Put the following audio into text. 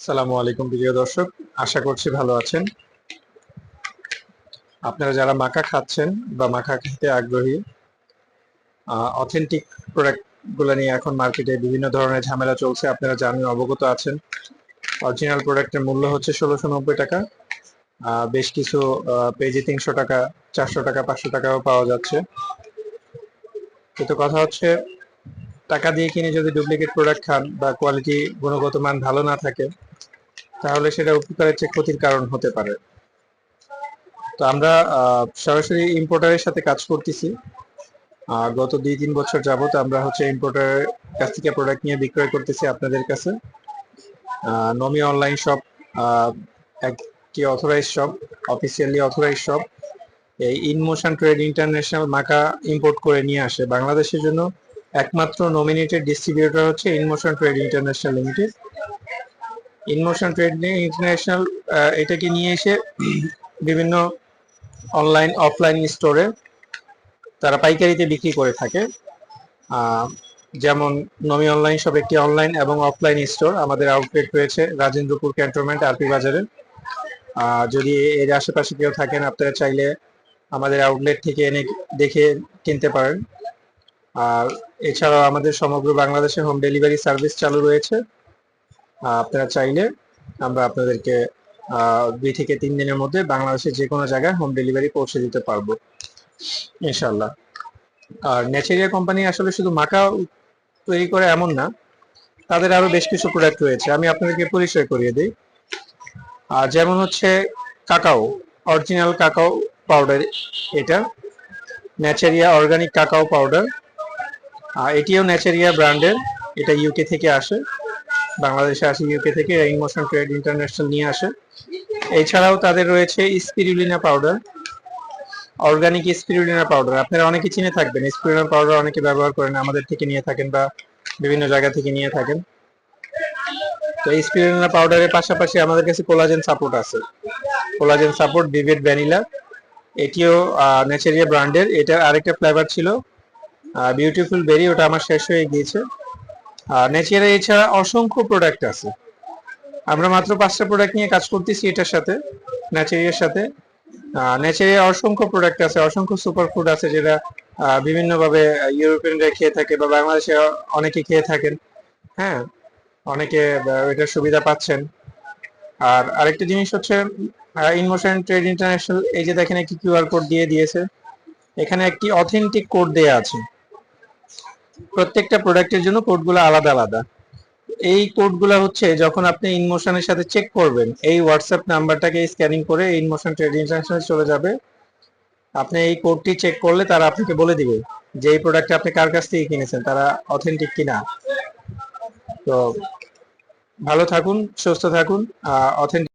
সালামু আলাইকুম, প্রিয় দর্শক। আশা করছি ভালো আছেন। আপনারা যারা মাখা খাচ্ছেন বা মাখা খেতে আগ্রহী অথেন্টিক প্রোডাক্টগুলো নিয়ে এখন মার্কেটে বিভিন্ন ধরনের ঝামেলা চলছে, আপনারা জানেন, অবগত আছেন। অরিজিনাল প্রোডাক্টের মূল্য হচ্ছে ষোলোশো নব্বই টাকা বেশ কিছু পেজে তিনশো টাকা, চারশো টাকা, পাঁচশো টাকাও পাওয়া যাচ্ছে। কিন্তু কথা হচ্ছে, টাকা দিয়ে কিনে যদি ডুপ্লিকেট প্রোডাক্ট খান বা কোয়ালিটি গুণগত মান ভালো না থাকে তাহলে সেটা উপকারের চেয়ে ক্ষতির কারণ হতে পারে। তো আমরা সরাসরি ইম্পোর্টারের সাথে কাজ করতেছি। গত দুই তিন বছর যাবত আমরা হচ্ছে ইম্পোর্টারের কাছ থেকে প্রোডাক্ট নিয়ে বিক্রয় করতেছি আপনাদের কাছে। নমি অনলাইন শপ একটি authorize shop officially authorize shop এই ইনমোশন ট্রেড ইন্টারন্যাশনাল মাকা ইম্পোর্ট করে নিয়ে আসে। বাংলাদেশের জন্য একমাত্র নমিনেটেড ডিস্ট্রিবিউটর হচ্ছে Inmotion Trade International Limited Inmotion Trade International এটাকে নিয়ে এসে বিভিন্ন অনলাইন অফলাইন স্টোরে তারা পাইকারিতে বিক্রি করে থাকে। যেমন নমি অনলাইন সব একটি অনলাইন এবং অফলাইন স্টোর আমাদের আউটলেট রয়েছে রাজেন্দ্রপুর ক্যান্টনমেন্ট আরপি বাজারে। যদি এর আশেপাশে কেউ থাকেন, আপনারা চাইলে আমাদের আউটলেট থেকে এনে দেখে কিনতে পারেন। আর এছাড়াও আমাদের সমগ্র বাংলাদেশে হোম ডেলিভারি সার্ভিস চালু রয়েছে। আপনারা চাইলে আমরা আপনাদেরকে দুই থেকে তিন দিনের মধ্যে বাংলাদেশের যে কোনো জায়গায় হোম ডেলিভারি পৌঁছে দিতে পারব ইনশাল্লাহ আর নেচেরিয়া কোম্পানি আসলে শুধু মাকা তৈরি করে এমন না, তাদের আরও বেশ কিছু প্রোডাক্ট রয়েছে। আমি আপনাদেরকে পরিচয় করিয়ে দিই। আর যেমন হচ্ছে কাকাও অরিজিনাল কাকাও পাউডার এটা ন্যাচারিয়া অর্গানিক কাকাও পাউডার এটিও ন্যাচারিয়া ব্র্যান্ডের এটা ইউকে থেকে আসে। বাংলাদেশে আসে ইউকে থেকে ইমোশন ট্রেড ইন্টারন্যাশনাল নিয়ে আসে। এছাড়াও তাদের রয়েছে spirulina powder organic spirulina powder আপনারা অনেকে চিনে থাকবেন স্পিরুলিনা পাউডার অনেকে ব্যবহার করেন, আমাদের থেকে নিয়ে থাকেন বা বিভিন্ন জায়গা থেকে নিয়ে থাকেন। তো স্পিরুলিনা পাউডারের পাশাপাশি আমাদের কাছে কোলাজেন সাপোর্ট আছে। কোলাজেন সাপোর্ট ভিভেট ভ্যানিলা এটিও ন্যাচারিয়া ব্র্যান্ডের এটার আরেকটা ফ্লেভার ছিল বিউটিফুল বেরি ওটা আমার শেষ হয়ে গিয়েছে। আর নেচারে এছাড়া অসংখ্য প্রোডাক্ট আছে। আমরা মাত্র পাঁচটা প্রোডাক্ট নিয়ে কাজ করতেছি এটার সাথে ন্যাচারিয়ার সাথে। নেচারিয়া অসংখ্য প্রোডাক্ট আছে, অসংখ্য সুপার ফুড আছে যেটা বিভিন্নভাবে ইউরোপিয়ানরা খেয়ে থাকে বা বাংলাদেশে অনেকে খেয়ে থাকেন। হ্যাঁ অনেকে এটার সুবিধা পাচ্ছেন। আর আরেকটা জিনিস হচ্ছে ইনমোশন ট্রেড ইন্টারন্যাশনাল এই যে দেখেন একটি কিউআর কোড দিয়ে দিয়েছে। এখানে একটি অথেন্টিক কোড দেয়া আছে। প্রত্যেকটা প্রোডাক্টের জন্য কোডগুলো আলাদা আলাদা। এই কোডগুলো হচ্ছে যখন আপনি ইনমোশনের সাথে চেক করবেন, এই হোয়াটসঅ্যাপ নাম্বারটাকে স্ক্যানিং করে ইনমোশন ট্রেড ইন্টারন্যাশনাল চলে যাবে। আপনি এই কোডটি চেক করলে তারা আপনাকে বলে দিবে যে এই প্রোডাক্টটা আপনি কার কাছ থেকে কিনেছেন, তারা অথেন্টিক কিনা। তো ভালো থাকুন, সুস্থ থাকুন অথেন্টিক